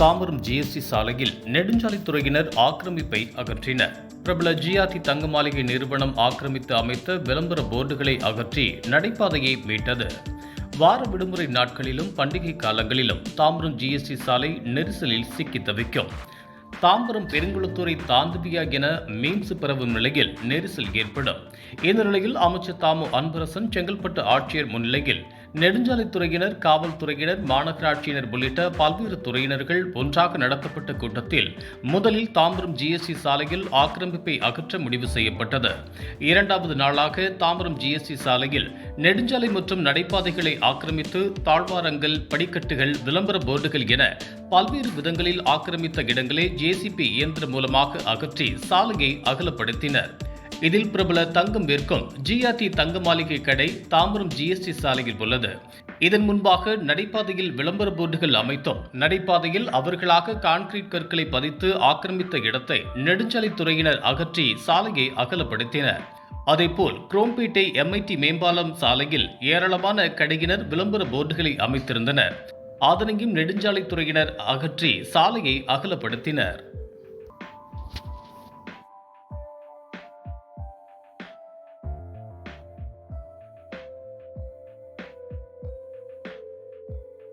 Tambaram GST சாலையில் நெடுஞ்சாலைத்துறையினர் ஆக்கிரமிப்பை அகற்றினர். பிரபல ஜிஆர்டி தங்க மாளிகை நிறுவனம் ஆக்கிரமித்து அமைத்த விளம்பர போர்டுகளை அகற்றி நடைபாதையை மீட்டது. வார விடுமுறை நாட்களிலும் பண்டிகை காலங்களிலும் தாம்பரம் ஜிஎஸ்டி சாலை நெரிசலில் சிக்கி தவிக்கும். தாம்பரம் பெருங்குளத்தூரை தாந்துபியா என மீன்ஸ் பரவும் நிலையில் நெரிசல் ஏற்படும். இந்த நிலையில் அமைச்சர் தாமு அன்பரசன் செங்கல்பட்டு ஆட்சியர் முன்னிலையில் நெடுஞ்சாலைத்துறையினர் காவல்துறையினர் மாநகராட்சியினர் உள்ளிட்ட பல்வேறு துறையினர்கள் ஒன்றாக நடத்தப்பட்ட கூட்டத்தில் முதலில் தாம்பரம் ஜிஎஸ்டி சாலையில் ஆக்கிரமிப்பை அகற்ற முடிவு செய்யப்பட்டது. இரண்டாவது நாளாக தாம்பரம் ஜிஎஸ்டி சாலையில் நெடுஞ்சாலை மற்றும் நடைபாதைகளை ஆக்கிரமித்து தாழ்வாரங்கள் படிக்கட்டுகள் விளம்பர போர்டுகள் என பல்வேறு விதங்களில் ஆக்கிரமித்த இடங்களை ஜேசிபி இயந்திரம் மூலமாக அகற்றி சாலையை அகலப்படுத்தினர். இதில் பிரபல தங்கம் விற்கும் ஜிஆர்டி தங்க மாளிகை கடை தாம்பரம் ஜிஎஸ்டி சாலையில் உள்ளது. இதன் முன்பாக நடைபாதையில் விளம்பர போர்டுகள் அமைத்தும் நடைபாதையில் அவர்களாக கான்கிரீட் கற்களை பதித்து ஆக்கிரமித்த இடத்தை நெடுஞ்சாலைத்துறையினர் அகற்றி சாலையை அகலப்படுத்தினர். அதேபோல் குரோம்பேட்டை எம்ஐடி மேம்பாலம் சாலையில் ஏராளமான கடையினர் விளம்பர போர்டுகளை அமைத்திருந்தனர். அதனையும் நெடுஞ்சாலைத்துறையினர் அகற்றி சாலையை அகலப்படுத்தினர்.